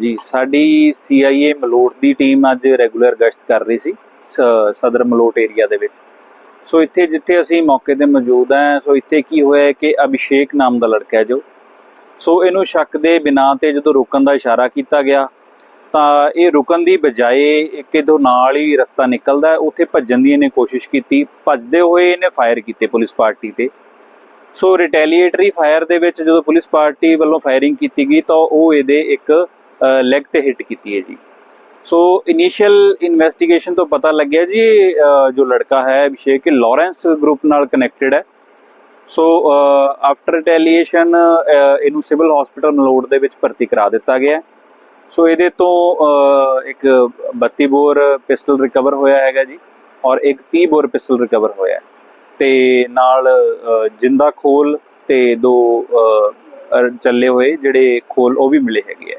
ਜੀ, ਸਾਡੀ CIA ਮਲੋਟ ਦੀ ਟੀਮ ਅੱਜ ਰੈਗੂਲਰ ਗਸ਼ਤ ਕਰ ਰਹੀ ਸੀ ਸਦਰ ਮਲੋਟ ਏਰੀਆ ਦੇ ਵਿੱਚ। ਸੋ ਇੱਥੇ ਜਿੱਥੇ ਅਸੀਂ ਮੌਕੇ ਤੇ ਮੌਜੂਦ ਹਾਂ, ਸੋ ਇੱਥੇ ਕੀ ਹੋਇਆ ਕਿ ਅਭਿਸ਼ੇਕ ਨਾਮ ਦਾ ਲੜਕਾ ਹੈ ਜੋ। ਸੋ ਇਹਨੂੰ ਸ਼ੱਕ ਦੇ ਬਿਨਾਂ ਤੇ ਜਦੋਂ ਰੁਕਣ ਦਾ ਇਸ਼ਾਰਾ ਕੀਤਾ ਗਿਆ, ਤਾਂ ਇਹ ਰੁਕਣ ਦੀ ਬਜਾਏ ਇੱਕ ਇਹਦੇ ਨਾਲ ਹੀ ਰਸਤਾ ਨਿਕਲਦਾ ਉੱਥੇ ਭੱਜਣ ਦੀ ਇਹਨੇ ਕੋਸ਼ਿਸ਼ ਕੀਤੀ, ਭੱਜਦੇ ਹੋਏ ਇਹਨੇ ਫਾਇਰ ਕੀਤੇ ਪੁਲਿਸ ਪਾਰਟੀ ਤੇ। ਸੋ ਰਿਟੈਲੀਏਟਰੀ ਫਾਇਰ ਦੇ ਵਿੱਚ ਜਦੋਂ ਪੁਲਿਸ ਪਾਰਟੀ ਵੱਲੋਂ ਫਾਇਰਿੰਗ ਕੀਤੀ ਗਈ, ਤਾਂ ਉਹ ਇਹਦੇ ਇੱਕ ਲੈਗ ਤੇ ਹਿੱਟ ਕੀਤੀ ਹੈ ਜੀ। ਸੋ ਇਨੀਸ਼ੀਅਲ ਇਨਵੈਸਟੀਗੇਸ਼ਨ ਤੋਂ ਪਤਾ ਲੱਗਿਆ ਜੀ ਜੋ ਲੜਕਾ ਹੈ ਅਭਿਸ਼ੇਕ, ਇਹ ਲਾਰੈਂਸ ਗਰੁੱਪ ਨਾਲ ਕਨੈਕਟਡ ਹੈ। ਸੋ ਆਫਟਰ ਟੈਲੀਏਸ਼ਨ ਇਹਨੂੰ ਸਿਵਲ ਹਸਪੀਟਲ ਮਲੋੜ ਦੇ ਵਿੱਚ ਭਰਤੀ ਕਰਾ ਦਿੱਤਾ ਗਿਆ। ਸੋ ਇਹਦੇ ਤੋਂ ਇੱਕ 32 ਬੋਰ ਪਿਸਟਲ ਰਿਕਵਰ ਹੋਇਆ ਹੈਗਾ ਜੀ, ਔਰ ਇੱਕ 30 ਬੋਰ ਪਿਸਟਲ ਰਿਕਵਰ ਹੋਇਆ ਹੈ। ਤੇ ਨਾਲ ਜਿੰਦਾ ਖੋਲ ਤੇ ਦੋ ਚੱਲੇ ਹੋਏ ਜਿਹੜੇ ਖੋਲ ਉਹ ਵੀ ਮਿਲੇ ਹੈਗੇ ਆ